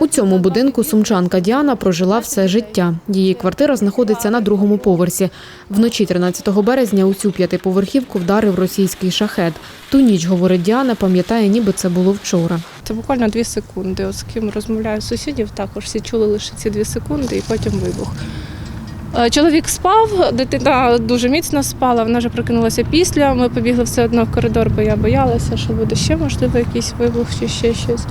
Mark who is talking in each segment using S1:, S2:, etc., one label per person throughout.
S1: У цьому будинку сумчанка Діана прожила все життя. Її квартира знаходиться на другому поверсі. Вночі 13 березня у цю п'ятиповерхівку вдарив російський шахет. Ту ніч, говорить Діана, пам'ятає, ніби це було вчора.
S2: Це буквально дві секунди. От з ким розмовляю сусідів, також всі чули лише ці дві секунди і потім вибух. Е, Чоловік спав, дитина дуже міцно спала, вона вже прокинулася після. Ми побігли все одно в коридор, бо я боялася, що буде ще, можливо, якийсь вибух чи ще щось.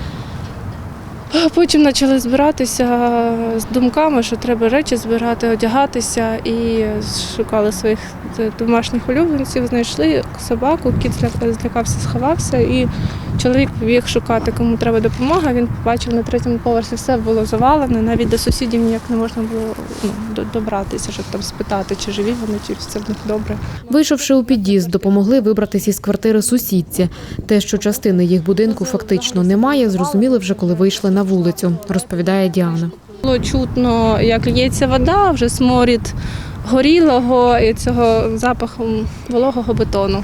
S2: Потім почали збиратися з думками, що треба речі збирати, одягатися і шукали своїх домашніх улюбленців, знайшли собаку, кіт злякався, сховався, і чоловік побіг шукати, кому треба допомога. Він побачив на третьому поверсі все було завалене, навіть до сусідів ніяк не можна було ну, добратися, щоб там спитати, чи живі вони, чи все в них добре.
S1: Вийшовши у під'їзд, допомогли вибратися із квартири сусідці. Те, що частини їх будинку фактично немає, зрозуміли вже, коли вийшли на вулицю, розповідає Діана.
S2: Було чутно, як лється вода, вже сморід горілого і цього запаху вологого бетону.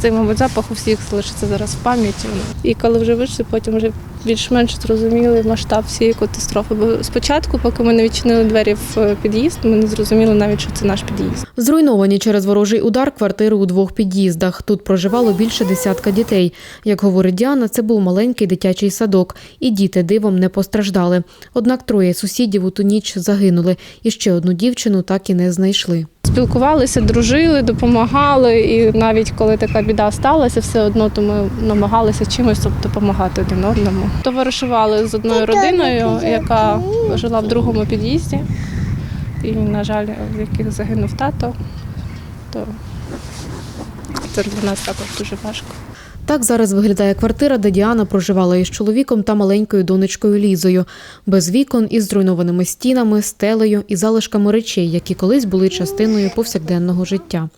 S2: Цей, мабуть, запах у всіх залишиться зараз в пам'яті. І коли вже вийшли, потім вже більш-менш зрозуміли масштаб всієї катастрофи. Бо спочатку, поки ми не відчинили двері в під'їзд, ми не зрозуміли навіть, що це наш під'їзд.
S1: Зруйновані через ворожий удар квартири у двох під'їздах. Тут проживало більше десятка дітей. Як говорить Діана, це був маленький дитячий садок, і діти дивом не постраждали. Однак троє сусідів у ту ніч загинули, і ще одну дівчину так і не знайшли.
S2: Спілкувалися, дружили, допомагали, і навіть коли така біда сталася, все одно то ми намагалися чимось допомагати один одному. Товаришували з одною родиною, яка жила в другому під'їзді, і, на жаль, в яких загинув тато, то це для нас також дуже важко.
S1: Так зараз виглядає квартира, де Діана проживала із чоловіком та маленькою донечкою Лізою, без вікон із зруйнованими стінами, стелею і залишками речей, які колись були частиною повсякденного життя.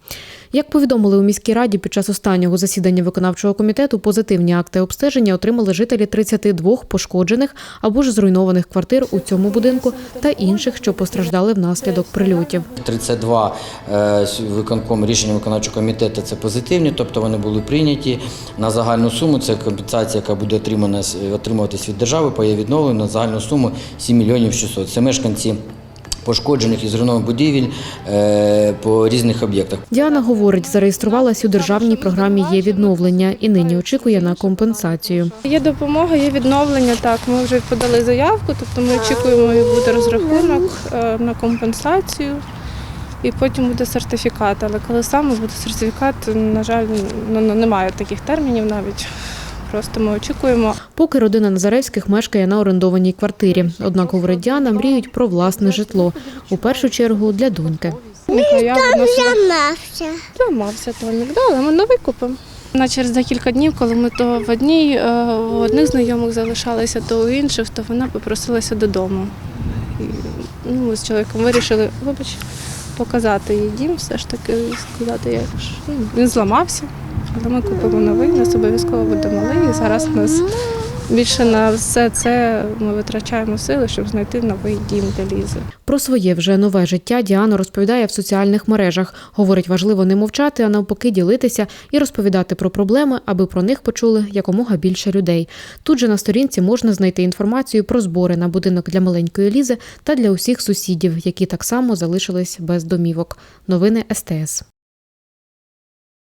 S1: Як повідомили у міській раді під час останнього засідання виконавчого комітету, позитивні акти обстеження отримали жителі 32 пошкоджених або ж зруйнованих квартир у цьому будинку та інших, що постраждали внаслідок прильотів.
S3: 32 е, виконком рішення виконавчого комітету це позитивні, тобто вони були прийняті на загальну суму. Це компенсація, яка буде отримана отримуватись від держави, пає відновлення на загальну суму 7 мільйонів 600. Це мешканці пошкоджених і зруйнованих будівель е, по різних об'єктах.
S1: Діана говорить, зареєструвалась у державній програмі є відновлення і нині очікує на компенсацію.
S2: Є допомога, є відновлення. Так, ми вже подали заявку, тобто ми очікуємо, як буде розрахунок е, на компенсацію. І потім буде сертифікат. Але коли саме буде сертифікат, на жаль, ну, ну, немає таких термінів навіть. Просто ми очікуємо.
S1: Поки родина Назаревських мешкає на орендованій квартирі. Однак, говорить Діана, мріють про власне житло. У першу чергу для доньки.
S2: Нехай я.
S4: Зламався.
S2: Зламався Томік, да, але ми новий купимо. На через декілька днів, коли ми то в одній, е, у одних знайомих залишалися, то у інших, то вона попросилася додому. І, ну, ми з чоловіком вирішили, вибач, показати їй дім, все ж таки, сказати, як ж ну, він зламався, але ми купимо новий, у нас обов'язково буде малий. І зараз у нас більше на все це ми витрачаємо сили, щоб знайти новий дім для Лізи.
S1: Про своє вже нове життя Діана розповідає в соціальних мережах. Говорить, важливо не мовчати, а навпаки ділитися і розповідати про проблеми, аби про них почули якомога більше людей. Тут же на сторінці можна знайти інформацію про збори на будинок для маленької Лізи та для усіх сусідів, які так само залишились без домівок. Новини СТС.